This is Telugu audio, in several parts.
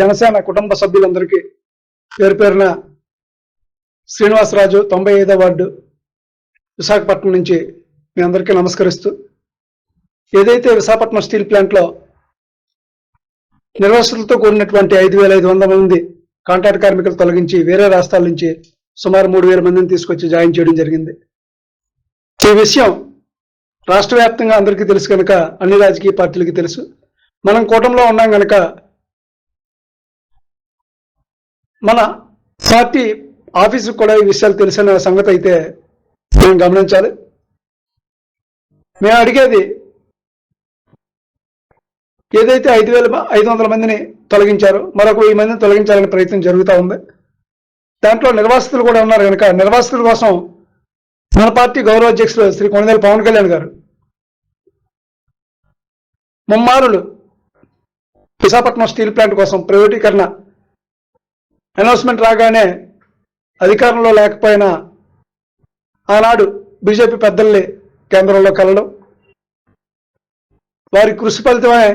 జనసేన కుటుంబ సభ్యులందరికీ పేరు పేరున శ్రీనివాసరాజు తొంభై ఐదో వార్డు విశాఖపట్నం నుంచి మీ అందరికీ నమస్కరిస్తూ ఏదైతే విశాఖపట్నం స్టీల్ ప్లాంట్లో నిర్వాసితులతో కూడినటువంటి ఐదు వేల ఐదు వందల మంది కాంట్రాక్ట్ కార్మికులు తొలగించి వేరే రాష్ట్రాల నుంచి సుమారు మూడు వేల మందిని తీసుకొచ్చి జాయిన్ చేయడం జరిగింది. ఈ విషయం రాష్ట్ర వ్యాప్తంగా అందరికీ తెలుసు కనుక అన్ని రాజకీయ పార్టీలకి తెలుసు. మనం కూటమిలో ఉన్నాం కనుక మన పార్టీ ఆఫీసు కూడా ఈ విషయాలు తెలిసిన సంగతి అయితే మేము గమనించాలి. మేము అడిగేది ఏదైతే ఐదు వేల ఐదు వందల మందిని తొలగించారో మరొక వెయ్యి మందిని తొలగించాలనే ప్రయత్నం జరుగుతూ ఉంది. దాంట్లో నిర్వాసితులు కూడా ఉన్నారు కనుక నిర్వాసితుల కోసం మన పార్టీ గౌరవ అధ్యక్షులు శ్రీ కొణిదేల పవన్ కళ్యాణ్ గారు ముమ్మారులు విశాఖపట్నం స్టీల్ ప్లాంట్ కోసం ప్రైవేటీకరణ అనౌన్స్మెంట్ రాగానే అధికారంలో లేకపోయినా ఆనాడు బీజేపీ పెద్దల్ని కేంద్రంలో కలడం వారి కృషి ఫలితమే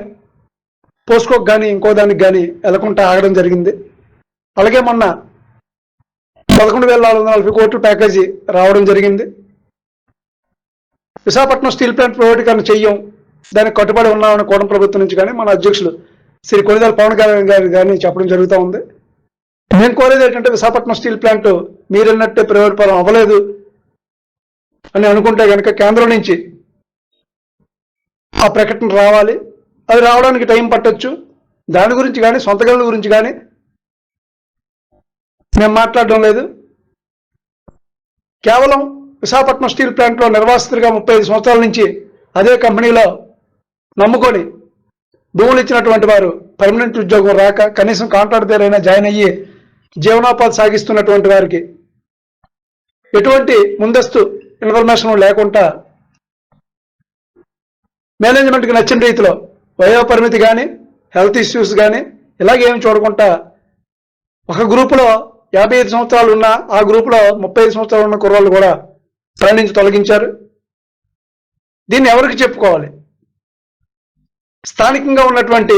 పోస్కోకు కానీ ఇంకో దానికి కానీ వెళ్ళకుండా ఆగడం జరిగింది. అలాగే మొన్న పదకొండు వేల నాలుగు వందల నలభై కోట్ల ప్యాకేజీ రావడం జరిగింది. విశాఖపట్నం స్టీల్ ప్లాంట్ ప్రైవేటీకరణ చెయ్యం దానికి కట్టుబడి ఉన్నామని కోటం ప్రభుత్వం నుంచి కానీ మన అధ్యక్షులు శ్రీ కొనిదల పవన్ కళ్యాణ్ గారు కానీ చెప్పడం జరుగుతూ ఉంది. నేను కోరేది ఏంటంటే విశాఖపట్నం స్టీల్ ప్లాంట్ మీరన్నట్టే ప్రైవేట్ పరం అవ్వలేదు అని అనుకుంటే కనుక కేంద్రం నుంచి ఆ ప్రకటన రావాలి. అది రావడానికి టైం పట్టచ్చు. దాని గురించి కానీ సొంత గనుల గురించి కానీ మేము మాట్లాడడం లేదు. కేవలం విశాఖపట్నం స్టీల్ ప్లాంట్లో నిర్వాసితుడిగా ముప్పై ఐదు సంవత్సరాల నుంచి అదే కంపెనీలో నమ్ముకొని భూములు ఇచ్చినటువంటి వారు పర్మనెంట్ ఉద్యోగం రాక కనీసం కాంట్రాక్ట్ దగ్గరైనా జాయిన్ అయ్యి జీవనోపాధి సాగిస్తున్నటువంటి వారికి ఎటువంటి ముందస్తు ఇన్ఫర్మేషన్ లేకుండా మేనేజ్మెంట్కి నచ్చిన రీతిలో వయోపరిమితి కానీ హెల్త్ ఇష్యూస్ కానీ ఇలాగే ఏమి చూడకుండా ఒక గ్రూపులో యాభై ఐదు సంవత్సరాలు ఉన్న ఆ గ్రూపులో ముప్పై ఐదు సంవత్సరాలు ఉన్న కుర్రాళ్ళు కూడా పని నుంచి తొలగించారు. దీన్ని ఎవరికి చెప్పుకోవాలి? స్థానికంగా ఉన్నటువంటి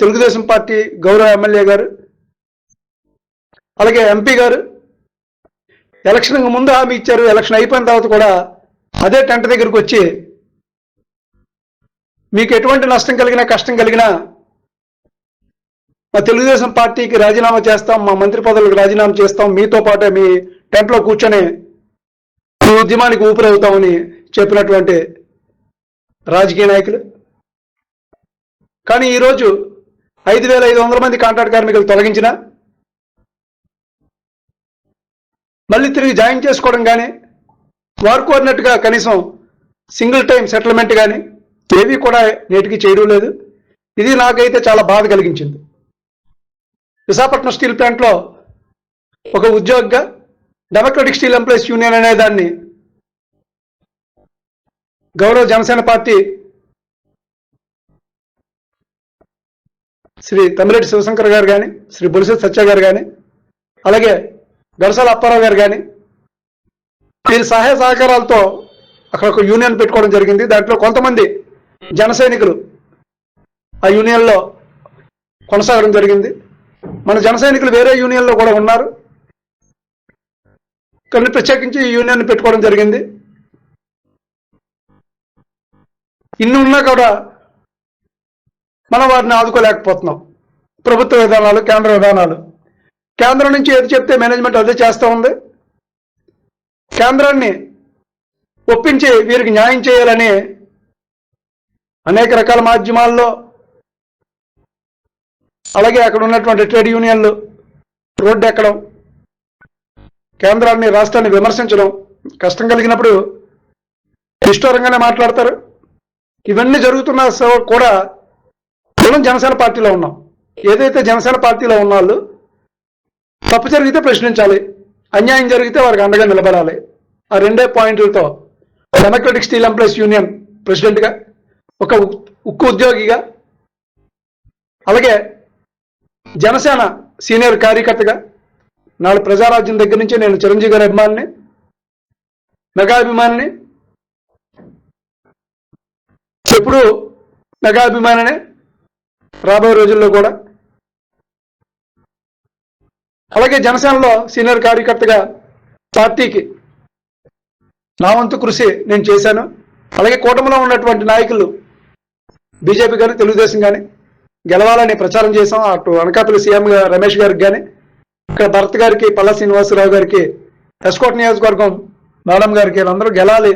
తెలుగుదేశం పార్టీ గౌరవ ఎమ్మెల్యే గారు అలాగే ఎంపీ గారు ఎలక్షన్ ముందు హామీ ఇచ్చారు ఎలక్షన్ అయిపోయిన తర్వాత కూడా అదే టెంట్ దగ్గరికి వచ్చి మీకు ఎటువంటి నష్టం కలిగినా కష్టం కలిగినా మా తెలుగుదేశం పార్టీకి రాజీనామా చేస్తాం మా మంత్రి పదవులకు రాజీనామా చేస్తాం మీతో పాటే మీ టెంట్లో కూర్చొని మీ ఉద్యమానికి ఊపిరవుతామని చెప్పినటువంటి రాజకీయ నాయకులు. కానీ ఈరోజు ఐదు వేల ఐదు వందల మంది కాంట్రాక్ట్ కార్మికులు తొలగించిన మళ్ళీ తిరిగి జాయిన్ చేసుకోవడం కానీ వారు కోరినట్టుగా కనీసం సింగిల్ టైం సెటిల్మెంట్ కానీ ఏవి కూడా నేటికి చేయడం లేదు. ఇది నాకైతే చాలా బాధ కలిగించింది. విశాఖపట్నం స్టీల్ ప్లాంట్లో ఒక ఉద్యోగిగా డెమోక్రటిక్ స్టీల్ ఎంప్లాయీస్ యూనియన్ అనే దాన్ని గౌరవ జనసేన పార్టీ శ్రీ తమిరెడ్డి శివశంకర్ గారు కానీ శ్రీ బొలిసెట్ సత్య గారు కానీ అలాగే గరసాల అప్పారావు గారు కానీ వీరి సహాయ సహకారాలతో అక్కడ ఒక యూనియన్ పెట్టుకోవడం జరిగింది. దాంట్లో కొంతమంది జన సైనికులు ఆ యూనియన్లో కొనసాగడం జరిగింది. మన జన సైనికులు వేరే యూనియన్లో కూడా ఉన్నారు. కానీ ప్రత్యేకించి ఈ యూనియన్ పెట్టుకోవడం జరిగింది. ఇన్ని ఉన్నా కూడా మనం వారిని ఆదుకోలేకపోతున్నాం. ప్రభుత్వ విధానాలు కేంద్ర విధానాలు. కేంద్రం నుంచి ఏది చెప్తే మేనేజ్మెంట్ అదే చేస్తూ ఉంది. కేంద్రాన్ని ఒప్పించి వీరికి న్యాయం చేయాలని అనేక రకాల మాధ్యమాల్లో అలాగే అక్కడ ఉన్నటువంటి ట్రేడ్ యూనియన్లు రోడ్డు ఎక్కడం కేంద్రాన్ని రాష్ట్రాన్ని విమర్శించడం కష్టం కలిగినప్పుడు నిష్ఠూరంగానే మాట్లాడతారు. ఇవన్నీ జరుగుతున్న కూడా మనం జనసేన పార్టీలో ఉన్నాం. ఏదైతే జనసేన పార్టీలో ఉన్న వాళ్ళు తప్పు జరిగితే ప్రశ్నించాలి. అన్యాయం జరిగితే వారికి అండగా నిలబడాలి. ఆ రెండే పాయింట్లతో డెమోక్రటిక్ స్టీల్ ఎంప్లాయీస్ యూనియన్ ప్రెసిడెంట్గా ఒక ఉక్కు ఉద్యోగిగా అలాగే జనసేన సీనియర్ కార్యకర్తగా నాడు ప్రజారాజ్యం దగ్గర నుంచి నేను చిరంజీవి గారి అభిమానిని మెగాభిమానిని ఎప్పుడు మెగాభిమానినే రాబోయే రోజుల్లో కూడా అలాగే జనసేనలో సీనియర్ కార్యకర్తగా పార్టీకి నా వంతు కృషి నేను చేశాను. అలాగే కూటమిలో ఉన్నటువంటి నాయకులు బీజేపీ కానీ తెలుగుదేశం కానీ గెలవాలని ప్రచారం చేశాం. అటు అనకాపల్లి సీఎం రమేష్ గారికి కానీ ఇక్కడ భరత్ గారికి పల్లా శ్రీనివాసరావు గారికి ఎస్కోట్ నియోజకవర్గం మేడం గారికి అందరూ గెలాలి.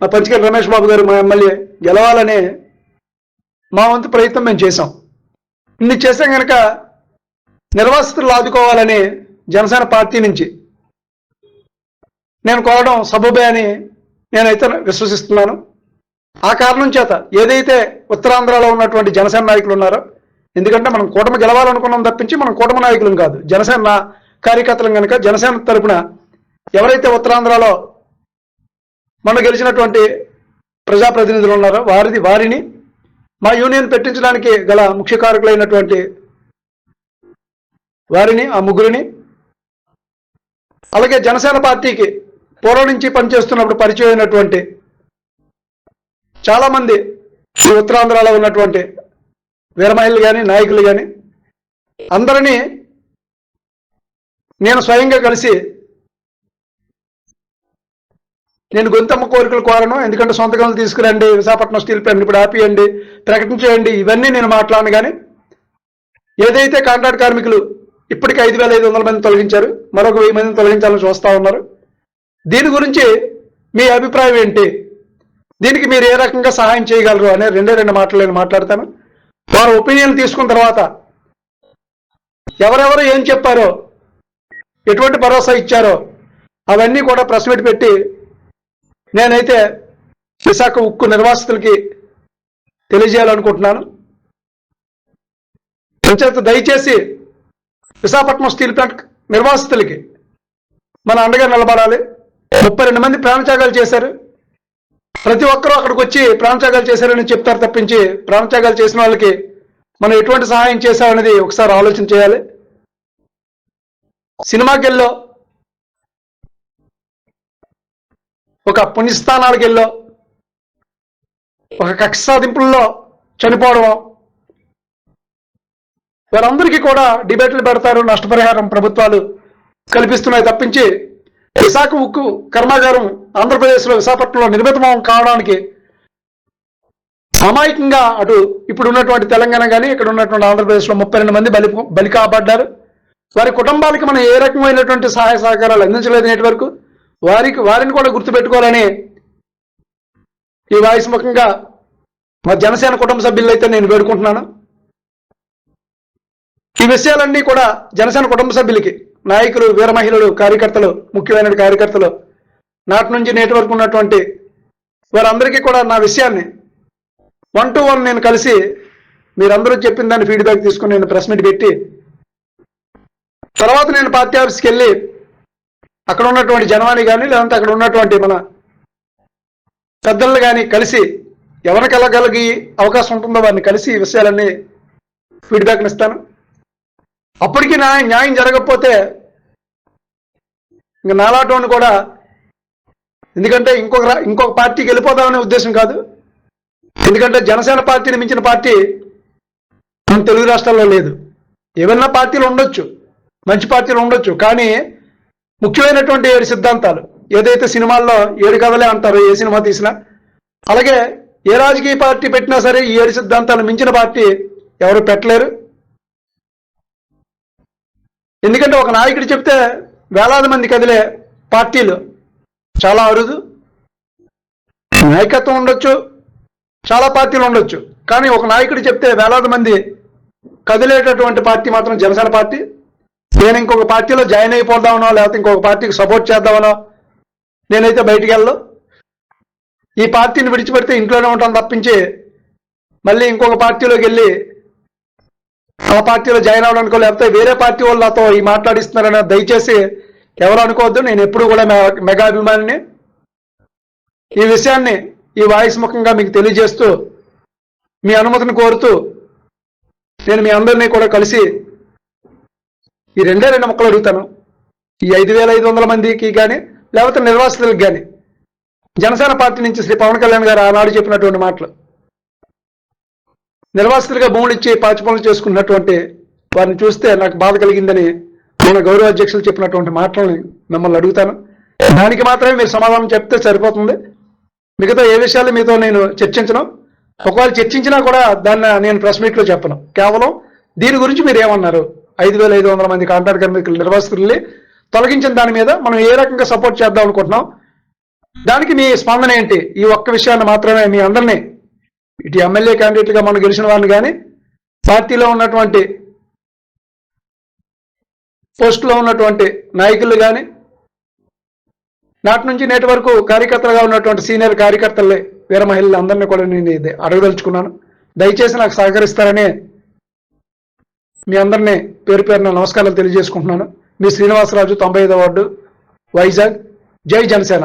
మా పంచకల్ రమేష్ బాబు గారు మా ఎమ్మెల్యే గెలవాలని మా వంతు ప్రయత్నం మేము చేశాం. ఇన్ని చేసాం కనుక నిర్వాసితులు ఆదుకోవాలని జనసేన పార్టీ నుంచి నేను కోరడం సబబే అని నేనైతే విశ్వసిస్తున్నాను. ఆ కారణం చేత ఏదైతే ఉత్తరాంధ్రలో ఉన్నటువంటి జనసేన నాయకులు ఉన్నారో ఎందుకంటే మనం కూటమి గెలవాలనుకున్నాం తప్పించి మనం కూటమి నాయకులం కాదు. జనసేన కార్యకర్తలం కనుక జనసేన తరపున ఎవరైతే ఉత్తరాంధ్రలో మనం గెలిచినటువంటి ప్రజాప్రతినిధులు ఉన్నారో వారిది వారిని మా యూనియన్ పెట్టించడానికి గల ముఖ్య కారకులైనటువంటి వారిని ఆ ముగ్గురిని. అలాగే జనసేన పార్టీకి పూర్వం నుంచి పనిచేస్తున్నప్పుడు పరిచయం అయినటువంటి చాలామంది ఈ ఉత్తరాంధ్రలో ఉన్నటువంటి వీరమహిళలు కానీ నాయకులు కానీ అందరినీ నేను స్వయంగా కలిసి నేను గొంతమ్మ కోరికలు కోరను. ఎందుకంటే సొంతకాలు తీసుకురండి విశాఖపట్నం స్టీల్ ప్లాంట్ ఇప్పుడు ఆపియండి ప్రకటించేయండి ఇవన్నీ నేను మాట్లాడను కానీ ఏదైతే కాంట్రాక్ట్ కార్మికులు ఇప్పటికి ఐదు వేల ఐదు వందల మంది తొలగించారు. మరొక వెయ్యి మందిని తొలగించాలని చూస్తూ ఉన్నారు. దీని గురించి మీ అభిప్రాయం ఏంటి? దీనికి మీరు ఏ రకంగా సహాయం చేయగలరు అనే రెండే రెండు మాటలు నేను మాట్లాడతాను. వారి ఒపీనియన్ తీసుకున్న తర్వాత ఎవరెవరు ఏం చెప్పారో ఎటువంటి భరోసా ఇచ్చారో అవన్నీ కూడా ప్రెస్ మీట్ పెట్టి నేనైతే విశాఖ ఉక్కు నిర్వాసితులకి తెలియజేయాలనుకుంటున్నాను. అంచేత దయచేసి విశాఖపట్నం స్టీల్ ప్లాంట్ నిర్వాసితులకి మన అండగా నిలబడాలి. ముప్పై రెండు మంది ప్రాణత్యాగాలు చేశారు. ప్రతి ఒక్కరూ అక్కడికి వచ్చి ప్రాణత్యాగాలు చేశారని చెప్తారు తప్పించి ప్రాణత్యాగాలు చేసిన వాళ్ళకి మనం ఎటువంటి సహాయం చేశామనేది ఒకసారి ఆలోచన చేయాలి. సినిమాకి వెళ్ళో ఒక పుణ్యస్థానాలకెళ్ళో ఒక కక్ష సాధింపుల్లో చనిపోవడం వారందరికీ కూడా డిబేట్లు పెడతారు నష్టపరిహారం ప్రభుత్వాలు కల్పిస్తున్నాయి తప్పించి విశాఖ ఉక్కు కర్మాగారం ఆంధ్రప్రదేశ్లో విశాఖపట్నంలో నిర్మితం కావడానికి అమాయకంగా అటు ఇప్పుడు ఉన్నటువంటి తెలంగాణ కానీ ఇక్కడ ఉన్నటువంటి ఆంధ్రప్రదేశ్లో ముప్పై రెండు మంది బలి బలి కాబడ్డారు వారి కుటుంబాలకి మనం ఏ రకమైనటువంటి సహాయ సహకారాలు అందించలేదు నేటి వరకు. వారికి వారిని కూడా గుర్తుపెట్టుకోవాలని ఈ వాయిస్ ముఖంగా మా జనసేన కుటుంబ సభ్యులు అయితే నేను వేడుకుంటున్నాను. ఈ విషయాలన్నీ కూడా జనసేన కుటుంబ సభ్యులకి నాయకులు వీర మహిళలు కార్యకర్తలు ముఖ్యమైన కార్యకర్తలు నాటి నుంచి నేటి వరకు ఉన్నటువంటి వారందరికీ కూడా నా విషయాన్ని వన్ టు వన్ నేను కలిసి మీరందరూ చెప్పిన దాన్ని ఫీడ్బ్యాక్ తీసుకుని నేను ప్రెస్ మీట్ పెట్టి తర్వాత నేను పార్టీ ఆఫీస్కి వెళ్ళి అక్కడ ఉన్నటువంటి జనవాణి కానీ లేదంటే అక్కడ ఉన్నటువంటి మన పెద్దలను కానీ కలిసి ఎవరికి వెళ్ళగలిగి అవకాశం ఉంటుందో వారిని కలిసి ఈ విషయాలన్నీ ఫీడ్బ్యాక్ని ఇస్తాను. అప్పటికి న్యాయం న్యాయం జరగకపోతే ఇంక నాలాటోని కూడా ఎందుకంటే ఇంకొక ఇంకొక పార్టీకి వెళ్ళిపోదామనే ఉద్దేశం కాదు. ఎందుకంటే జనసేన పార్టీని మించిన పార్టీ మన తెలుగు రాష్ట్రాల్లో లేదు. ఏమన్నా పార్టీలు ఉండొచ్చు మంచి పార్టీలు ఉండొచ్చు కానీ ముఖ్యమైనటువంటి ఏడు సిద్ధాంతాలు ఏదైతే సినిమాల్లో ఏడు కథలే అంటారు ఏ సినిమా తీసినా అలాగే ఏ రాజకీయ పార్టీ పెట్టినా సరే ఈ ఏడు సిద్ధాంతాలు మించిన పార్టీ ఎవరు పెట్టలేరు. ఎందుకంటే ఒక నాయకుడు చెప్తే వేలాది మంది కదిలే పార్టీలు చాలా అరుదు. నాయకత్వం ఉండొచ్చు చాలా పార్టీలు ఉండొచ్చు. కానీ ఒక నాయకుడు చెప్తే వేలాది మంది కదిలేటటువంటి పార్టీ మాత్రం జనసేన పార్టీ. నేను ఇంకొక పార్టీలో జాయిన్ అయిపోదామనో లేకపోతే ఇంకొక పార్టీకి సపోర్ట్ చేద్దామనో నేనైతే బయటికి వెళ్ళను. ఈ పార్టీని విడిచిపెడితే ఇంట్లోనే ఉంటాను తప్పించి మళ్ళీ ఇంకొక పార్టీలోకి వెళ్ళి ఆ పార్టీలో జాయిన్ అవ్వడానికో లేకపోతే వేరే పార్టీ వాళ్ళతో ఈ మాట్లాడిస్తున్నారని దయచేసి ఎవరు అనుకోవద్దు. నేను ఎప్పుడు కూడా మె- మెగా అభిమానిని ఈ విషయాన్ని ఈ వాయిస్ ముఖంగా మీకు తెలియజేస్తూ మీ అనుమతిని కోరుతూ నేను మీ అందరినీ కూడా కలిసి ఈ రెండే రెండు మొక్కలు అడుగుతాను. ఈ ఐదు వేల ఐదు వందల మందికి కానీ లేకపోతే నిర్వాసితులకు కానీ జనసేన పార్టీ నుంచి శ్రీ పవన్ కళ్యాణ్ గారు ఆనాడు చెప్పినటువంటి మాటలు. నిర్వాసితులుగా భూములు ఇచ్చి పాచిపనులు చేసుకున్నటువంటి వారిని చూస్తే నాకు బాధ కలిగిందని మన గౌరవ అధ్యక్షులు చెప్పినటువంటి మాటలని మిమ్మల్ని అడుగుతాను. దానికి మాత్రమే మీరు సమాధానం చెప్తే సరిపోతుంది. మిగతా ఏ విషయాలు మీతో నేను చర్చించను. ఒకవేళ చర్చించినా కూడా దాన్ని నేను ప్రెస్ మీట్లో చెప్పను. కేవలం దీని గురించి మీరు ఏమన్నారు? ఐదు వేల ఐదు వందల మంది కాంట్రాక్ట్ కార్మికులు నిర్వాసితుల్ని తొలగించిన దాని మీద మనం ఏ రకంగా సపోర్ట్ చేద్దాం అనుకుంటున్నాం? దానికి మీ స్పందన ఏంటి? ఈ ఒక్క విషయాన్ని మాత్రమే మీ అందరినీ ఇటు ఎమ్మెల్యే క్యాండిడేట్లుగా మనం గెలిచిన వారిని కానీ పార్టీలో ఉన్నటువంటి పోస్టులో ఉన్నటువంటి నాయకులు కానీ నాటి నుంచి నేటి వరకు కార్యకర్తలుగా ఉన్నటువంటి సీనియర్ కార్యకర్తలే వీర మహిళలు అందరినీ కూడా నేను ఇది అడగదలుచుకున్నాను. దయచేసి నాకు సహకరిస్తారని మీ అందరినీ పేరు పేరున నమస్కారాలు తెలియజేసుకుంటున్నాను. మీ శ్రీనివాసరాజు తొంభై ఐదో వార్డు వైజాగ్. జై జనసేన.